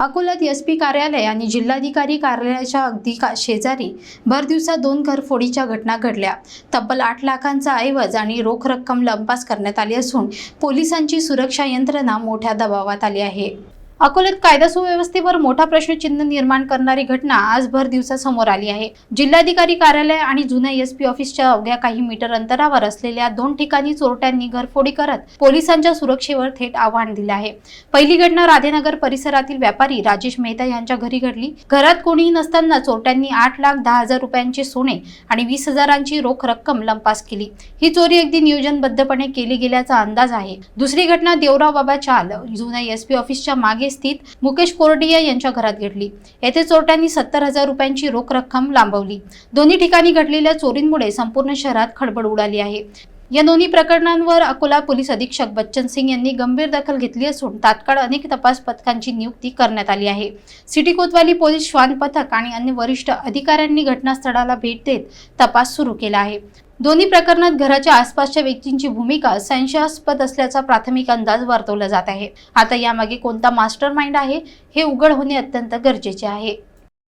अकोल्यात S P कार्यालय आणि जिल्हाधिकारी कार्यालयाच्या अगदी का शेजारी भरदिवसा दोन घरफोडीच्या घटना घडल्या. तब्बल आठ लाखांचा ऐवज आणि रोख रक्कम लंपास करण्यात आली असून पोलिसांची सुरक्षा यंत्रणा मोठ्या दबावात आली आहे. अकोल्यात कायदा सुव्यवस्थेवर मोठा प्रश्नचिन्ह निर्माण करणारी घटना आज भर दिवसा समोर आली आहे. जिल्हाधिकारी कार्यालय आणि जुन्या एस पी ऑफिसच्या अवघ्या काही मीटर अंतरावर असलेल्या दोन ठिकाणी चोरट्यांनी घरफोडी करत पोलिसांच्या सुरक्षेवर थेट आव्हान दिले आहे. पहिली घटना राधेनगर परिसरातील व्यापारी राजेश मेहता यांच्या घरी घडली. घरात कोणीही नसताना चोरट्यांनी आठ लाख दहा हजार रुपयांचे सोने आणि वीस हजारांची रोख रक्कम लंपास केली. ही चोरी अगदी नियोजनबद्धपणे केली गेल्याचा अंदाज आहे. दुसरी घटना देवराव बाबा चाल जुन्या एस पी ऑफिसच्या मागे स्थित मुकेश कोरडिया यांच्या घरात घडली येथे चोरट्यांनी सत्तर हजार रुपयांची रोख रक्कम लांबवली. दोन्ही ठिकाणी घडलेल्या चोरींमुळे संपूर्ण शहरात खळबळ उडाली आहे. या दोन्ही प्रकरणांवर अकोला पोलीस अधीक्षक बच्चन सिंग यांनी गंभीर दखल घेतली असून तात्काळ अनेक तपास पथकांची नियुक्ती करण्यात आली आहे. सिटी कोतवाली पोलीस श्वान पथक आणि अन्य वरिष्ठ अधिकाऱ्यांनी घटनास्थळाला भेट देत तपास सुरू केला आहे. दोन्ही प्रकरणात घराच्या आसपासच्या व्यक्तींची भूमिका संशयास्पद असल्याचा प्राथमिक अंदाज वर्तवला जात आहे. आता यामागे कोणता मास्टर माइंड आहे हे उघड होणे अत्यंत गरजेचे आहे.